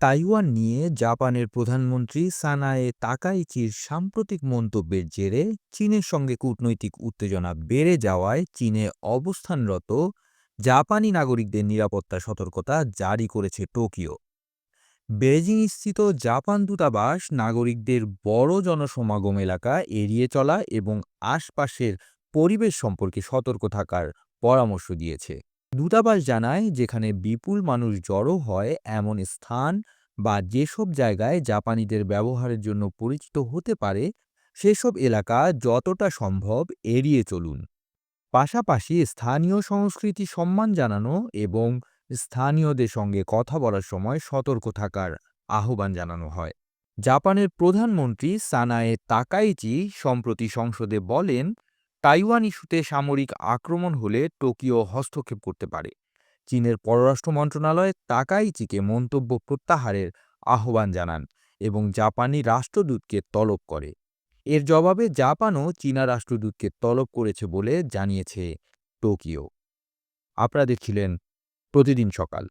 Taiwan নিয়ে জাপানের প্রধানমন্ত্রী সানায়ে তাকাইচির সাম্প্রতিক মন্তব্যের জেরে চীনের সঙ্গে কূটনৈতিক উত্তেজনা বেড়ে যাওয়ায় চীনে অবস্থানরত জাপানি নাগরিকদের নিরাপত্তা সতর্কতা জারি করেছে টোকিও। বেজিং স্থিত জাপান দূতাবাস নাগরিকদের বড় জনসমাগম এলাকা এড়িয়ে চলা এবং আশপাশের পরিবেশ সম্পর্কে সতর্ক থাকার পরামর্শ দিয়েছে। দূতাবাস জানায়, যেখানে বিপুল মানুষ জড়ো হয়, এমন স্থান বা যেসব জায়গায় জাপানিদের ব্যবহারের জন্য পরিচিত হতে পারে, সেসব এলাকা যতটা সম্ভব এড়িয়ে চলুন। পাশাপাশি স্থানীয় সংস্কৃতি সম্মান জানানো এবং স্থানীয়দের সঙ্গে কথা বলার সময় সতর্ক থাকার আহ্বান জানানো হয়। জাপানের প্রধানমন্ত্রী সানায়ে তাকাইচি সম্প্রতি সংসদে বলেন তাইওয়ান ইস্যুতে সামরিক আক্রমণ হলে টোকিও হস্তক্ষেপ করতে পারে। চীনের পররাষ্ট্র মন্ত্রণালয় তাকাইচিকে মন্তব্য প্রত্যাহারের আহ্বান জানান এবং জাপানি রাষ্ট্রদূতকে তলব করে। এর জবাবে জাপানও চীনা রাষ্ট্রদূতকে তলব করেছে বলে জানিয়েছে টোকিও। আপনারা দেখছিলেন প্রতিদিন সকাল।